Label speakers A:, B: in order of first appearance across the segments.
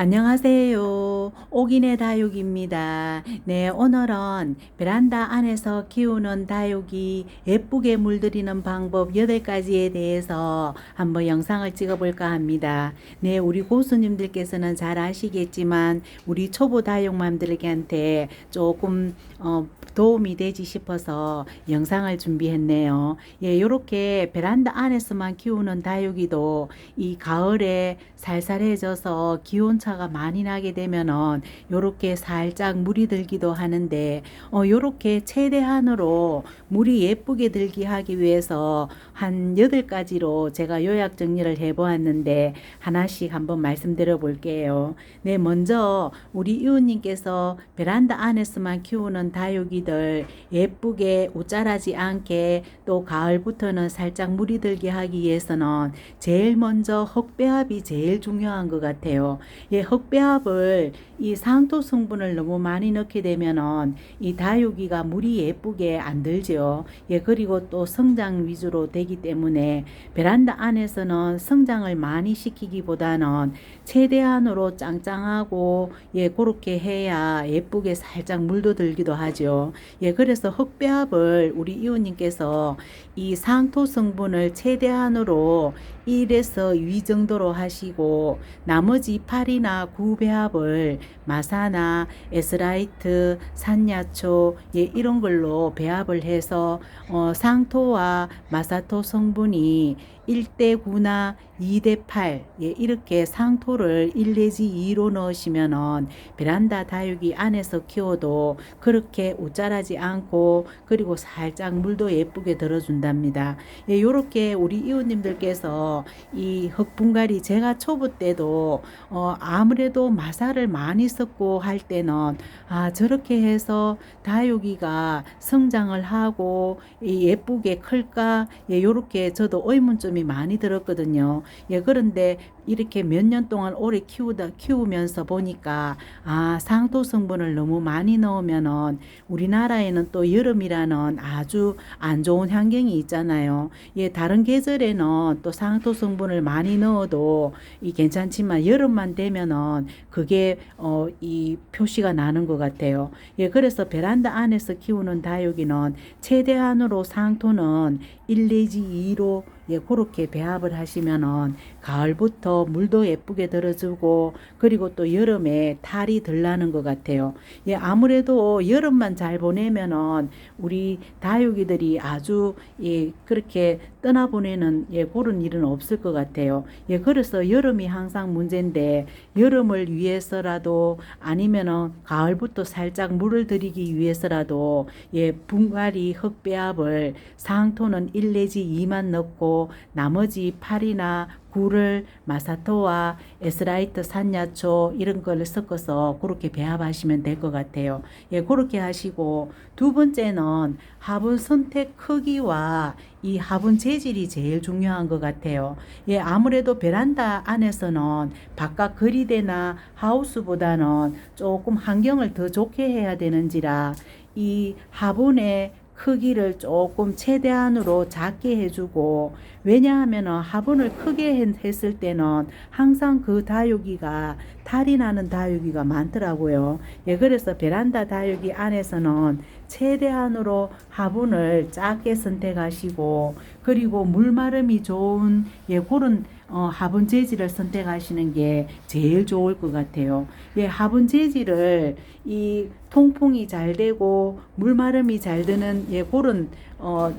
A: 안녕하세요. 옥인의 다육입니다. 네, 오늘은 베란다 안에서 키우는 다육이 예쁘게 물들이는 방법 8가지에 대해서 한번 영상을 찍어볼까 합니다. 네, 우리 고수님들께서는 잘 아시겠지만 우리 초보 다육맘들에게 조금 어, 도움이 되지 싶어서 영상을 준비했네요. 예, 요렇게 베란다 안에서만 키우는 다육이도 이 가을에 살살해져서 기온차가 많이 나게 되면 은 요렇게 살짝 물이 들기도 하는데 어 요렇게 최대한으로 물이 예쁘게 들기 하기 위해서 한 여덟 가지로 제가 요약 정리를 해 보았는데 하나씩 한번 말씀드려 볼게요. 네, 먼저 우리 이웃님께서 베란다 안에서만 키우는 다육이들 예쁘게 옷자라지 않게 또 가을부터는 살짝 물이 들게 하기 위해서는 제일 먼저 흙배합이 제일 중요한 것 같아요. 예, 흙배합을 이 상토 성분을 너무 많이 넣게 되면은 이 다육이가 물이 예쁘게 안 들죠. 예, 그리고 또 성장 위주로 되기 때문에 베란다 안에서는 성장을 많이 시키기보다는 최대한으로 짱짱하고 예, 그렇게 해야 예쁘게 살짝 물도 들기도 하죠. 예, 그래서 흙배합을 우리 이웃님께서 이 상토 성분을 최대한으로 1에서 2 정도로 하시고 나머지 8이나 9 배합을 마사나 에스라이트, 산야초 예, 이런 걸로 배합을 해서 어, 상토와 마사토 성분이 1대 9나 2대 8 예, 이렇게 상토를 1 내지 2로 넣으시면은 베란다 다육이 안에서 키워도 그렇게 옷자라지 않고 그리고 살짝 물도 예쁘게 들어준답니다. 예, 요렇게 우리 이웃님들께서 이 흙분갈이 제가 초보 때도 어, 아무래도 마사를 많이 썼고 할 때는 아 저렇게 해서 다육이가 성장을 하고 이 예쁘게 클까 예, 요렇게 저도 의문점이 많이 들었거든요. 예, 그런데 이렇게 몇 년 동안 오래 키우다 키우면서 보니까 아 상토 성분을 너무 많이 넣으면은 우리나라에는 또 여름이라는 아주 안 좋은 환경이 있잖아요. 예, 다른 계절에는 또 상토 성분을 많이 넣어도 이 괜찮지만 여름만 되면은 그게 어 이 표시가 나는 것 같아요. 예, 그래서 베란다 안에서 키우는 다육이는 최대한으로 상토는 1 내지 2로 예, 그렇게 배합을 하시면은 가을부터 물도 예쁘게 들어주고 그리고 또 여름에 탈이 덜 나는 것 같아요. 예, 아무래도 여름만 잘 보내면은 우리 다육이들이 아주 예, 그렇게 떠나보내는 예, 그런 일은 없을 것 같아요. 예, 그래서 여름이 항상 문제인데 여름을 위해서라도 아니면은 가을부터 살짝 물을 들이기 위해서라도 예, 분갈이 흙배합을 상토는 1 내지 2만 넣고 나머지 8이나 굴을 마사토와 에스라이트 산야초 이런 걸 섞어서 그렇게 배합하시면 될 것 같아요. 예, 그렇게 하시고 두 번째는 화분 선택 크기와 이 화분 재질이 제일 중요한 것 같아요. 예, 아무래도 베란다 안에서는 바깥 거리대나 하우스보다는 조금 환경을 더 좋게 해야 되는지라 이 화분의 크기를 조금 최대한으로 작게 해주고 왜냐하면 화분을 크게 했을 때는 항상 그 다육이가 탈이 나는 다육이가 많더라고요. 예, 그래서 베란다 다육이 안에서는 최대한으로 화분을 작게 선택하시고 그리고 물마름이 좋은 예, 그런 어, 화분 재질을 선택하시는 게 제일 좋을 것 같아요. 예, 화분 재질을 이 통풍이 잘 되고 물마름이 잘 드는 예, 그런 어,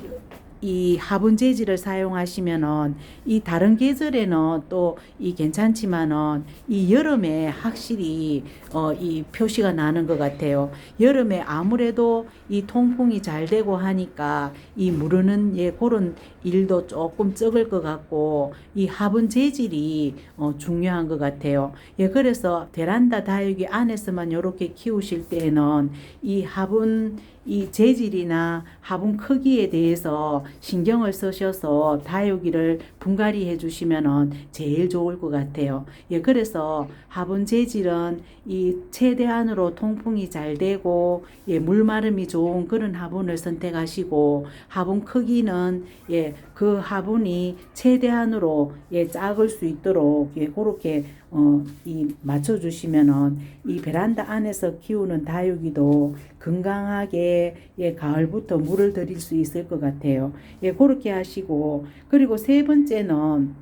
A: 이 화분 재질을 사용하시면은 이 다른 계절에는 또 이 괜찮지만은 이 여름에 확실히 어 이 표시가 나는 것 같아요. 여름에 아무래도 이 통풍이 잘 되고 하니까 이 무르는 예 그런 일도 조금 적을 것 같고 이 화분 재질이 어 중요한 것 같아요. 예 그래서 베란다 다육이 안에서만 이렇게 키우실 때에는 이 화분 이 재질이나 화분 크기에 대해서 신경을 쓰셔서 다육이를 분갈이 해주시면은 제일 좋을 것 같아요. 예, 그래서 화분 재질은 이 최대한으로 통풍이 잘 되고 예, 물마름이 좋은 그런 화분을 선택하시고 화분 크기는 예, 그 화분이 최대한으로 예, 작을 수 있도록 예, 그렇게 어, 이 맞춰 주시면은 이 베란다 안에서 키우는 다육이도 건강하게 예, 가을부터 물을 들일 수 있을 것 같아요. 예, 그렇게 하시고 그리고 세 번째는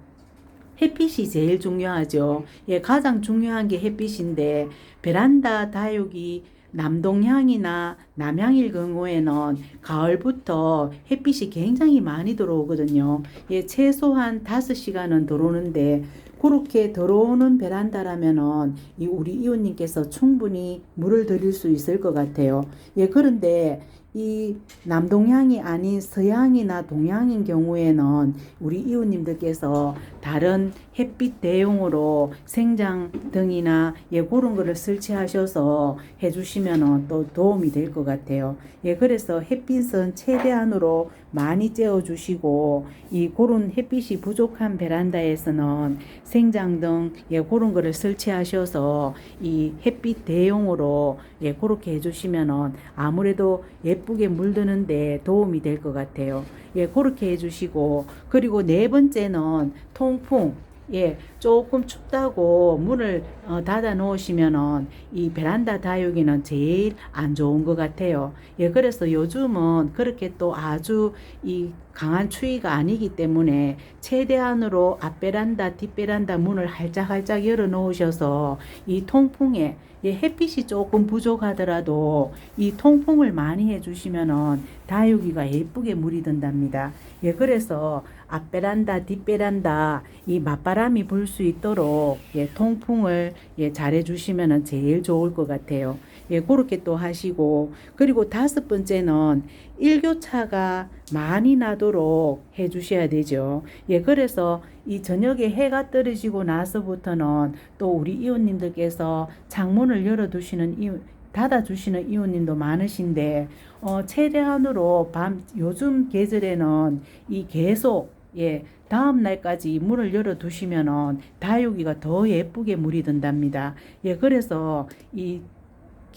A: 햇빛이 제일 중요하죠. 예, 가장 중요한 게 햇빛인데 베란다 다육이 남동향이나 남향일 경우에는 가을부터 햇빛이 굉장히 많이 들어오거든요. 예, 최소한 5시간은 들어오는데 그렇게 들어오는 베란다라면은 이 우리 이웃님께서 충분히 물을 드릴 수 있을 것 같아요. 예, 그런데 이 남동향이 아닌 서향이나 동향인 경우에는 우리 이웃님들께서 다른 햇빛 대용으로 생장 등이나 예 그런 거를 설치하셔서 해주시면은 또 도움이 될 것 같아요. 예 그래서 햇빛은 최대한으로 많이 쬐어 주시고 이 그런 햇빛이 부족한 베란다에서는 생장 등예 그런 거를 설치하셔서 이 햇빛 대용으로 예 그렇게 해주시면은 아무래도 예쁘게 물드는데 도움이 될 것 같아요. 예 그렇게 해주시고 그리고 네 번째는 통풍 예, 조금 춥다고 문을 어, 닫아 놓으시면은 이 베란다 다육이는 제일 안 좋은 것 같아요. 예, 그래서 요즘은 그렇게 또 아주 이 강한 추위가 아니기 때문에 최대한으로 앞베란다, 뒷베란다 문을 활짝활짝 열어 놓으셔서 이 통풍에 예, 햇빛이 조금 부족하더라도 이 통풍을 많이 해주시면은 다육이가 예쁘게 물이 든답니다. 예, 그래서 앞베란다, 뒷베란다 이 맞바람이 불 수 있도록 예, 통풍을 예, 잘 해주시면은 제일 좋을 것 같아요. 예, 그렇게 또 하시고 그리고 다섯 번째는 일교차가 많이 나도록 해 주셔야 되죠. 예, 그래서 이 저녁에 해가 떨어지고 나서부터는 또 우리 이웃님들께서 창문을 열어 두시는 이웃 닫아 주시는 이웃님도 많으신데 어, 최대한으로 밤 요즘 계절에는 이 계속 예, 다음 날까지 문을 열어 두시면은 다육이가 더 예쁘게 물이 든답니다. 예, 그래서 이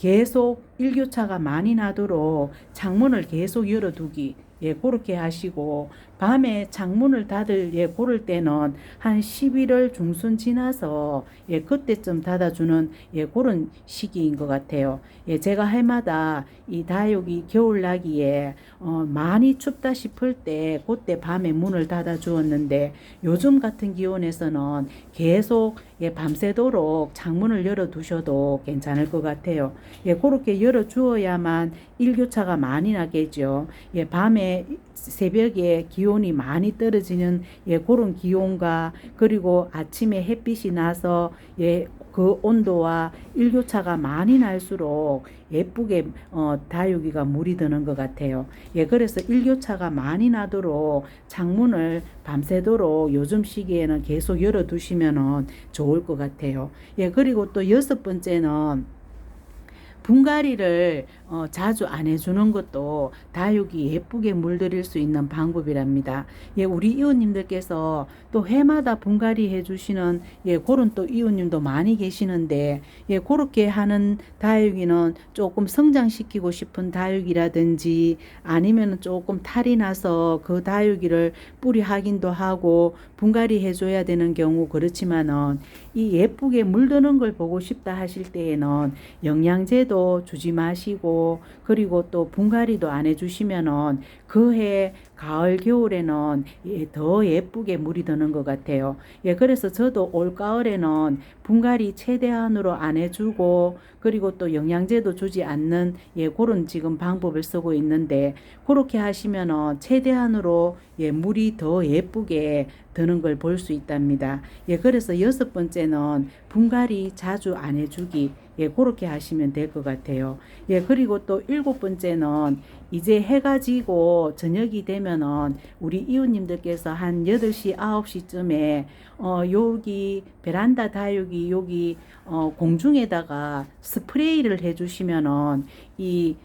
A: 계속 일교차가 많이 나도록 창문을 계속 열어두기 예 그렇게 하시고 밤에 창문을 닫을 예 고를 때는 한 11월 중순 지나서 예 그때쯤 닫아주는 예 그런 시기인 것 같아요. 예 제가 해마다 이 다육이 겨울 나기에 어 많이 춥다 싶을 때 그때 밤에 문을 닫아 주었는데 요즘 같은 기온에서는 계속 예 밤새도록 창문을 열어 두셔도 괜찮을 것 같아요. 예 그렇게 열어 주어야만 일교차가 많이 나겠죠. 예 밤에 새벽에 기온이 많이 떨어지는 예 그런 기온과 그리고 아침에 햇빛이 나서 예그 온도와 일교차가 많이 날수록 예쁘게 어 다육이가 물이 드는 것 같아요. 예 그래서 일교차가 많이 나도록 창문을 밤새도록 요즘 시기에는 계속 열어 두시면은 좋을 것 같아요. 예 그리고 또 여섯 번째는 분갈이를 어, 자주 안 해주는 것도 다육이 예쁘게 물들일 수 있는 방법이랍니다. 예, 우리 이웃님들께서 또 해마다 분갈이 해주시는 예, 그런 또 이웃님도 많이 계시는데 예, 그렇게 하는 다육이는 조금 성장시키고 싶은 다육이라든지 아니면 조금 탈이 나서 그 다육이를 뿌리 확인도 하고 분갈이 해줘야 되는 경우 그렇지만은 이 예쁘게 물드는 걸 보고 싶다 하실 때에는 영양제도 주지 마시고 그리고 또 분갈이도 안 해주시면은 그해 가을 겨울에는 예, 더 예쁘게 물이 드는 것 같아요. 예, 그래서 저도 올 가을에는 분갈이 최대한으로 안 해주고 그리고 또 영양제도 주지 않는 예, 그런 지금 방법을 쓰고 있는데 그렇게 하시면은 최대한으로 예, 물이 더 예쁘게 드는 걸 볼 수 있답니다. 예, 그래서 여섯 번째는 분갈이 자주 안 해주기. 예, 그렇게 하시면 될 것 같아요. 예, 그리고 또 일곱 번째는 이제 해가 지고 저녁이 되면은 우리 이웃님들께서 한 8시, 9시쯤에 어, 여기 베란다 다육이 여기 어, 공중에다가 스프레이를 해 주시면은 이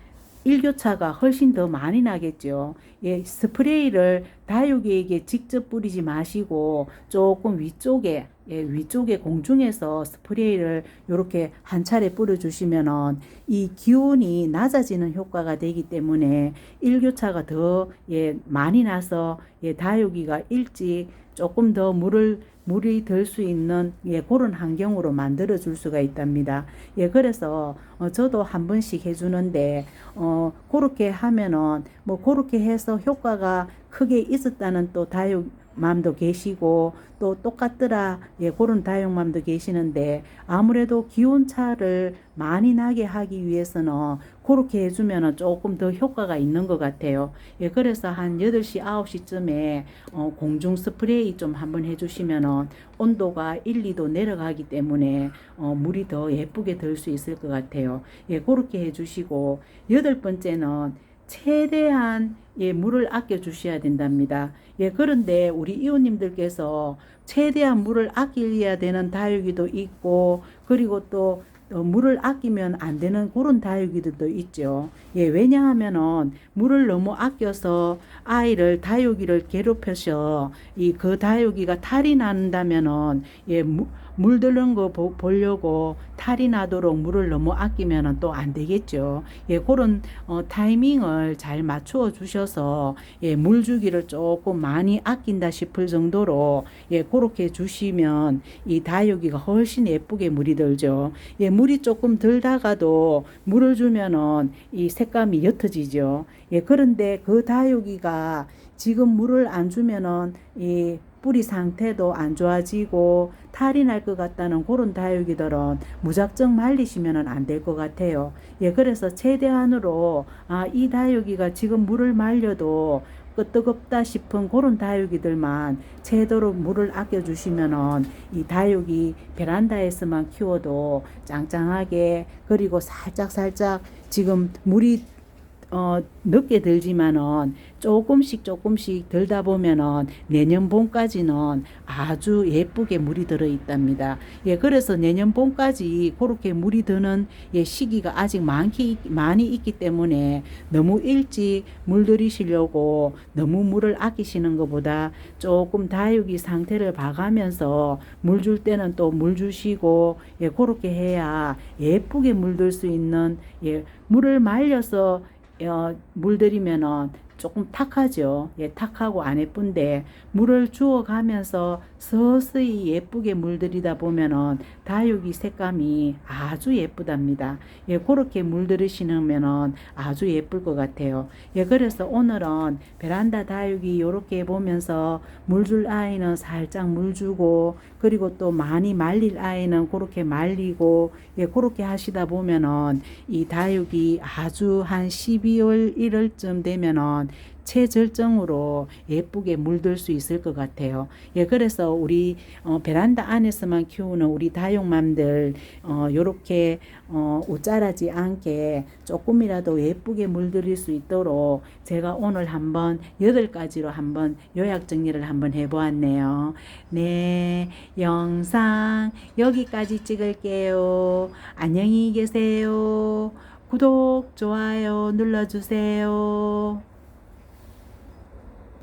A: 일교차가 훨씬 더 많이 나겠죠. 예, 스프레이를 다육이에게 직접 뿌리지 마시고 조금 위쪽에 예, 위쪽에 공중에서 스프레이를 이렇게 한 차례 뿌려주시면은 이 기온이 낮아지는 효과가 되기 때문에 일교차가 더 예, 많이 나서 예, 다육이가 일찍 조금 더 물을 물이 들 수 있는 예, 그런 환경으로 만들어 줄 수가 있답니다. 예, 그래서 어, 저도 한 번씩 해주는데 어, 그렇게 하면은 뭐 그렇게 해서 효과가 크게 있었다는 또 다육 맘도 계시고 또 똑같더라 예 그런 다육맘도 계시는데 아무래도 기온 차를 많이 나게 하기 위해서는 그렇게 해주면은 조금 더 효과가 있는 것 같아요. 예 그래서 한 8시 9시쯤에 어, 공중 스프레이 좀 한번 해주시면은 온도가 1, 2도 내려가기 때문에 어, 물이 더 예쁘게 들 수 있을 것 같아요. 예 그렇게 해주시고 여덟 번째는 최대한 예, 물을 아껴 주셔야 된답니다. 예, 그런데 우리 이웃님들께서 최대한 물을 아껴야 되는 다육이도 있고, 그리고 또 어, 물을 아끼면 안 되는 그런 다육이들도 있죠. 예, 왜냐하면은 물을 너무 아껴서 아이를 다육이를 괴롭혀서 이 그 다육이가 탈이 난다면은 예, 무, 물드는 거 보, 보려고 탈이 나도록 물을 너무 아끼면은 또안 되겠죠. 예, 그런 어, 타이밍을 잘 맞추어 주셔서 예, 물 주기를 조금 많이 아낀다 싶을 정도로 예, 그렇게 주시면 이 다육이가 훨씬 예쁘게 물이 들죠. 예, 물이 조금 들다가도 물을 주면은 이 색감이 옅어지죠. 예, 그런데 그 다육이가 지금 물을 안 주면은 이 뿌리 상태도 안 좋아지고 탈이 날 것 같다는 그런 다육이들은 무작정 말리시면 안 될 것 같아요. 예, 그래서 최대한으로 아, 이 다육이가 지금 물을 말려도 끄떡없다 싶은 그런 다육이들만 제대로 물을 아껴주시면은 이 다육이 베란다에서만 키워도 짱짱하게 그리고 살짝 살짝 지금 물이 어, 늦게 들지만은 조금씩 조금씩 들다 보면은 내년 봄까지는 아주 예쁘게 물이 들어 있답니다. 예, 그래서 내년 봄까지 그렇게 물이 드는 예, 시기가 아직 많기, 많이 있기 때문에 너무 일찍 물 들이시려고 너무 물을 아끼시는 것보다 조금 다육이 상태를 봐가면서 물 줄 때는 또 물 주시고 예, 그렇게 해야 예쁘게 물들 수 있는 예, 물을 말려서 어, 물들이면은 조금 탁하죠. 예, 탁하고 안 예쁜데 물을 주어 가면서 서서히 예쁘게 물들이다 보면은 다육이 색감이 아주 예쁘답니다. 예, 그렇게 물들이시면은 아주 예쁠 것 같아요. 예, 그래서 오늘은 베란다 다육이 요렇게 보면서 물 줄 아이는 살짝 물 주고 그리고 또 많이 말릴 아이는 그렇게 말리고 예, 그렇게 하시다 보면은 이 다육이 아주 한 12월 1월쯤 되면은 최절정으로 예쁘게 물들 수 있을 것 같아요. 예, 그래서 우리 어, 베란다 안에서만 키우는 우리 다육맘들 어, 요렇게 어, 옷자라지 않게 조금이라도 예쁘게 물들일 수 있도록 제가 오늘 한번 여덟 가지로 한번 요약 정리를 한번 해보았네요. 네, 영상 여기까지 찍을게요. 안녕히 계세요. 구독, 좋아요 눌러주세요.